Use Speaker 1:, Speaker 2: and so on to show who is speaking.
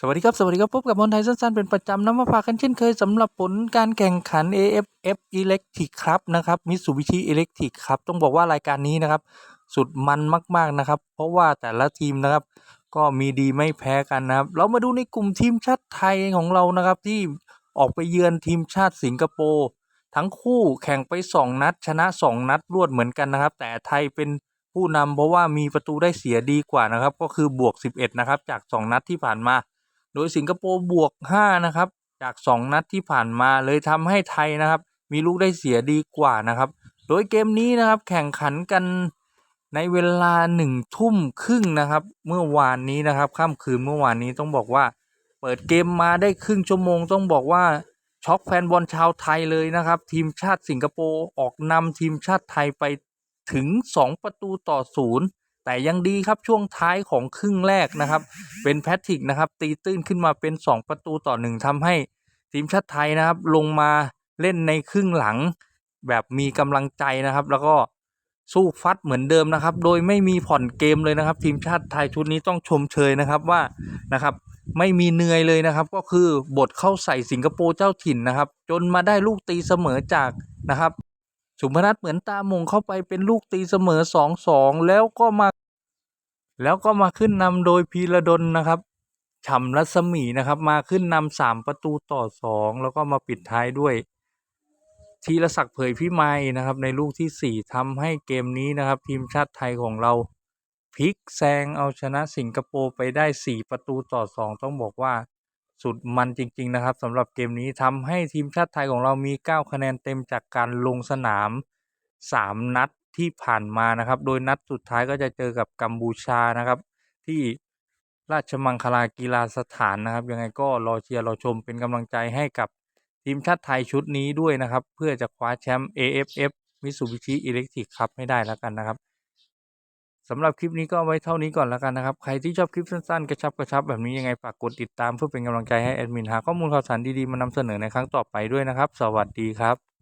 Speaker 1: สวัสดีครับ สวัสดีครับ พบกับบอลไทยสั้นๆ เป็นประจำนำมาฝากกันเช่นเคยสำหรับผลการแข่งขัน AFF Electric ครับนะครับมิ t ูบิชิ Electric ครับต้องบอกว่ารายการนี้นะครับ สุดมันมากๆนะครับ เพราะว่าแต่ละทีมนะครับ ก็มีดีไม่แพ้กันนะครับ เรามาดูในกลุ่มทีมชาติไทยของเรานะครับ ที่ออกไปเยือนทีมชาติสิงคโปร์ทั้งคู่แข่งไป 2 นัด ชนะ 2 นัดรวดเหมือนกันนะครับ แต่ไทยเป็นผู้นำเพราะว่ามีประตูได้เสียดีกว่านะครับ ก็คือบวก 11 นะครับ จาก 2 นัดที่ผ่านมา โดยสิงคโปร์บวก 5 นะครับ จาก 2 นัดที่ผ่านมาเลยทำให้ไทยนะครับ มีลูกได้เสียดีกว่านะครับ โดยเกมนี้นะครับแข่งขันกันในเวลาหนึ่งทุ่มครึ่งนะครับ เมื่อวานนี้นะครับค่ำคืนเมื่อวานนี้ต้องบอกว่า เปิดเกมมาได้ครึ่งชั่วโมง ต้องบอกว่าช็อกแฟนบอลชาวไทยเลยนะครับ ทีมชาติสิงคโปร์ออกนำทีมชาติไทยไปถึง 2 ประตูต่อศูนย์ แต่ยังดีครับช่วงท้ายของครึ่งแรกนะครับ เป็นแพทริกนะครับ ตีตื้นขึ้นมาเป็น 2 ประตูต่อหนึ่งทำให้ทีมชาติไทยนะครับ ลงมาเล่นในครึ่งหลัง แบบมีกำลังใจนะครับ แล้วก็สู้ฟัดเหมือนเดิมนะครับ โดยไม่มีผ่อนเกมเลยนะครับ ทีมชาติไทยชุดนี้ต้องชมเชยนะครับว่านะครับไม่มีเหนื่อยเลยนะครับ ก็คือบทเข้าใส่สิงคโปร์เจ้าถิ่นนะครับ จนมาได้ลูกตีเสมอจากนะครับ สุพนัทเหมือนตามงเข้าไปเป็นลูกตีเสมอ 2-2 แล้วก็มา แล้วก็มาขึ้นนำโดยพีระดลนะครับฉ่ำรัศมีนะครับ มาขึ้นนำสามประตูต่อสองแล้วก็มาปิดท้ายด้วยทีรศักดิ์เผยพิมายนะครับ ในลูกที่สี่ทำให้เกมนี้นะครับ ทีมชาติไทยของเราพลิกแซงเอาชนะสิงคโปร์ไปได้สี่ประตูต่อสองต้องบอกว่าสุดมันจริง ๆ นะครับสำหรับเกมนี้ทำให้ทีมชาติไทยของเรามี 9 คะแนนเต็มจากการลงสนาม 3 นัด ที่ผ่านมานะครับ โดยนัดสุดท้ายก็จะเจอกับกัมพูชานะครับ ที่ราชมังคลากีฬาสถานนะครับ ยังไงก็รอเชียร์รอชมเป็นกำลังใจให้กับทีมชาติไทยชุดนี้ด้วยนะครับ เพื่อจะคว้าแชมป์ AFF Mitsubishi Electric ครับให้ได้แล้วกันนะครับสำหรับคลิปนี้ก็ไว้เท่านี้ก่อนแล้วกันนะครับ ใครที่ชอบคลิปสั้นๆ กระชับกระชับแบบนี้ยังไงฝากกดติดตามเพื่อเป็นกำลังใจให้แอดมินหาข้อมูลข่าวสารดีๆมานำเสนอในครั้งต่อไปด้วยนะครับ สวัสดีครับ